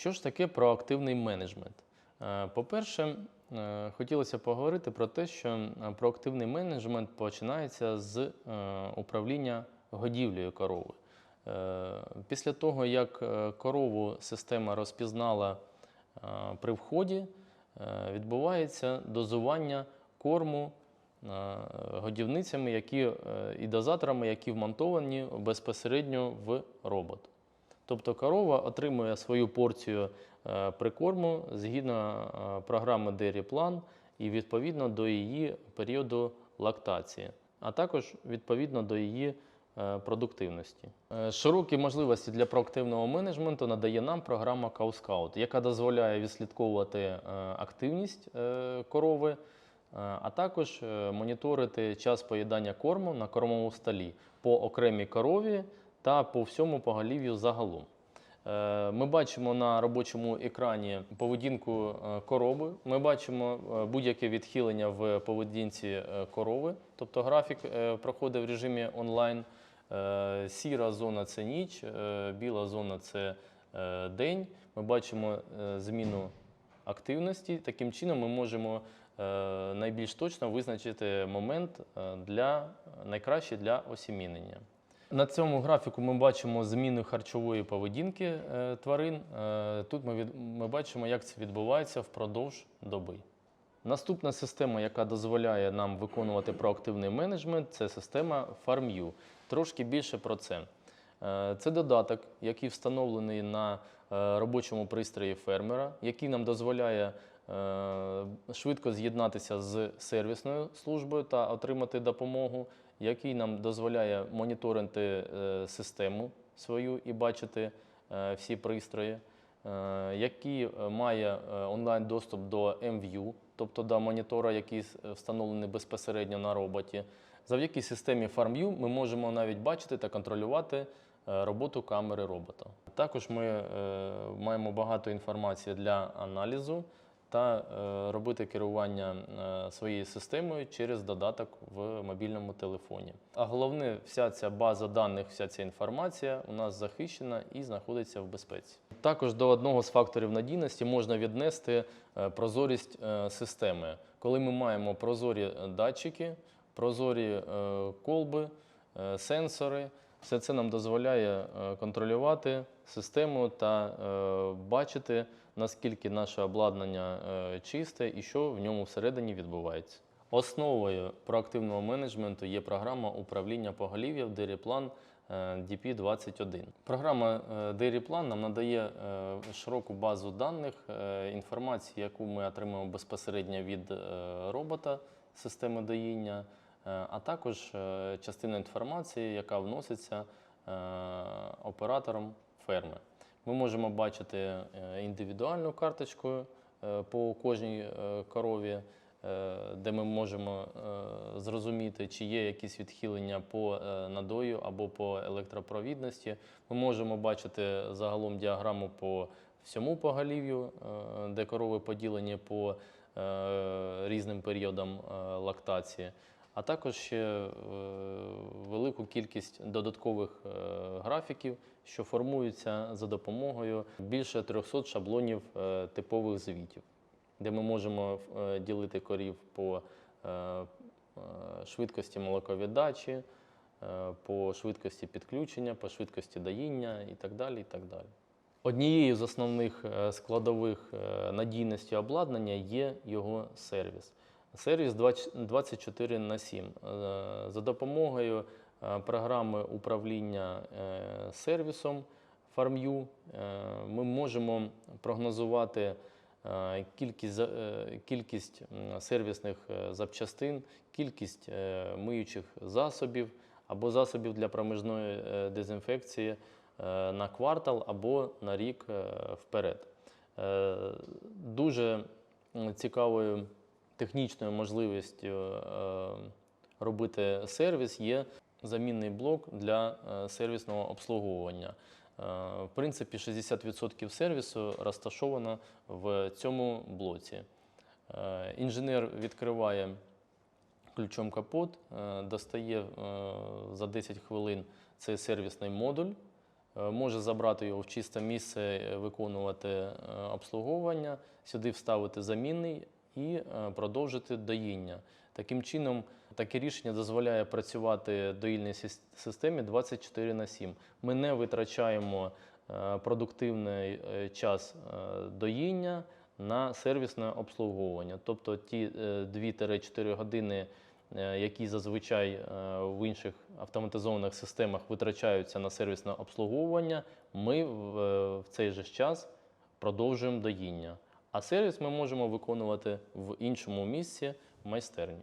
Що ж таке проактивний менеджмент? Е, По-перше, е, хотілося поговорити про те, що е, проактивний менеджмент починається з управління годівлею корови. Після того, як корову система розпізнала при вході, відбувається дозування корму годівницями і дозаторами, які вмонтовані безпосередньо в робот. Тобто корова отримує свою порцію е, прикорму згідно е, програми Dairy Plan і відповідно до її періоду лактації, а також відповідно до її е, продуктивності. Широкі можливості для проактивного менеджменту надає нам програма CowScout, яка дозволяє відслідковувати активність корови, а також моніторити час поїдання корму на кормовому столі по окремій корові та по всьому поголів'ю загалом. Е, Ми бачимо на робочому екрані поведінку е, корови. Ми бачимо е, будь-яке відхилення в поведінці корови, тобто графік проходить в режимі онлайн. Сіра зона це ніч, біла зона це день. Ми бачимо зміну активності. Таким чином ми можемо найбільш точно визначити момент для найкращий для осімінення. На цьому графіку ми бачимо зміну харчової поведінки е, тварин. Е, тут ми, від, ми бачимо, як це відбувається впродовж доби. Наступна система, яка дозволяє нам виконувати проактивний менеджмент, це система FarmU. Трошки більше про це. Е, Це додаток, який встановлений на робочому пристрої фермера, який нам дозволяє швидко з'єднатися з сервісною службою та отримати допомогу, який нам дозволяє моніторити е, систему свою і бачити е, всі пристрої, е, який має онлайн доступ до MView, тобто до монітора, який встановлений безпосередньо на роботі. Завдяки системі FarmView ми можемо навіть бачити та контролювати роботу камери робота. Також ми маємо багато інформації для аналізу та е, робити керування е, своєю системою через додаток в мобільному телефоні. А головне, вся ця база даних, вся ця інформація у нас захищена і знаходиться в безпеці. Також до одного з факторів надійності можна віднести е, прозорість системи. Коли ми маємо прозорі датчики, прозорі колби, сенсори, все це нам дозволяє контролювати систему та бачити, наскільки наше обладнання е, чисте і що в ньому всередині відбувається. Основою проактивного менеджменту є програма управління поголів'я в Dairyplan е, DP21. Програма Dairyplan нам надає е, широку базу даних, е, інформації, яку ми отримуємо безпосередньо від робота системи доїння, а також частина інформації, яка вноситься оператором ферми. Ми можемо бачити е, індивідуальну карточку е, по кожній е, корові, де ми можемо зрозуміти, чи є якісь відхилення по надою або по електропровідності. Ми можемо бачити загалом діаграму по всьому поголів'ю, де корови поділені по різним періодам лактації. А також е, велику кількість додаткових е, графіків, що формуються за допомогою більше 300 шаблонів е, типових звітів, де ми можемо ділити корів по швидкості молоковіддачі, по швидкості підключення, по швидкості доїння і так далі. І так далі. Однією з основних складових надійності обладнання є його сервіс. Сервіс 20 24 на 7. Е, За допомогою е, програми управління е, сервісом FarmU ми можемо прогнозувати кількість, кількість сервісних запчастин, кількість миючих засобів або засобів для проміжної дезінфекції на квартал або на рік вперед. Дуже цікавою технічною можливістю е, робити сервіс є замінний блок для е, сервісного обслуговування. Е, В принципі, 60% сервісу розташовано в цьому блоці. Інженер відкриває ключом капот, достає за 10 хвилин цей сервісний модуль, може забрати його в чисте місце, виконувати обслуговування, сюди вставити замінний і е, продовжити доїння. Таким чином, таке рішення дозволяє працювати доїльній системі 24 на 7. Ми не витрачаємо е, продуктивний е, час доїння на сервісне обслуговування. Тобто ті е, 2-4 години, які зазвичай в інших автоматизованих системах витрачаються на сервісне обслуговування, ми в, цей же час продовжуємо доїння. А сервіс ми можемо виконувати в іншому місці в майстерні.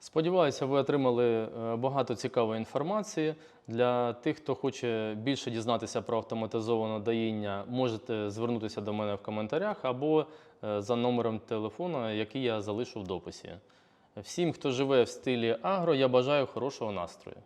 Сподіваюся, ви отримали е, багато цікавої інформації. Для тих, хто хоче більше дізнатися про автоматизоване доїння, можете звернутися до мене в коментарях або е, за номером телефону, який я залишу в дописі. Всім, хто живе в стилі агро, я бажаю хорошого настрою.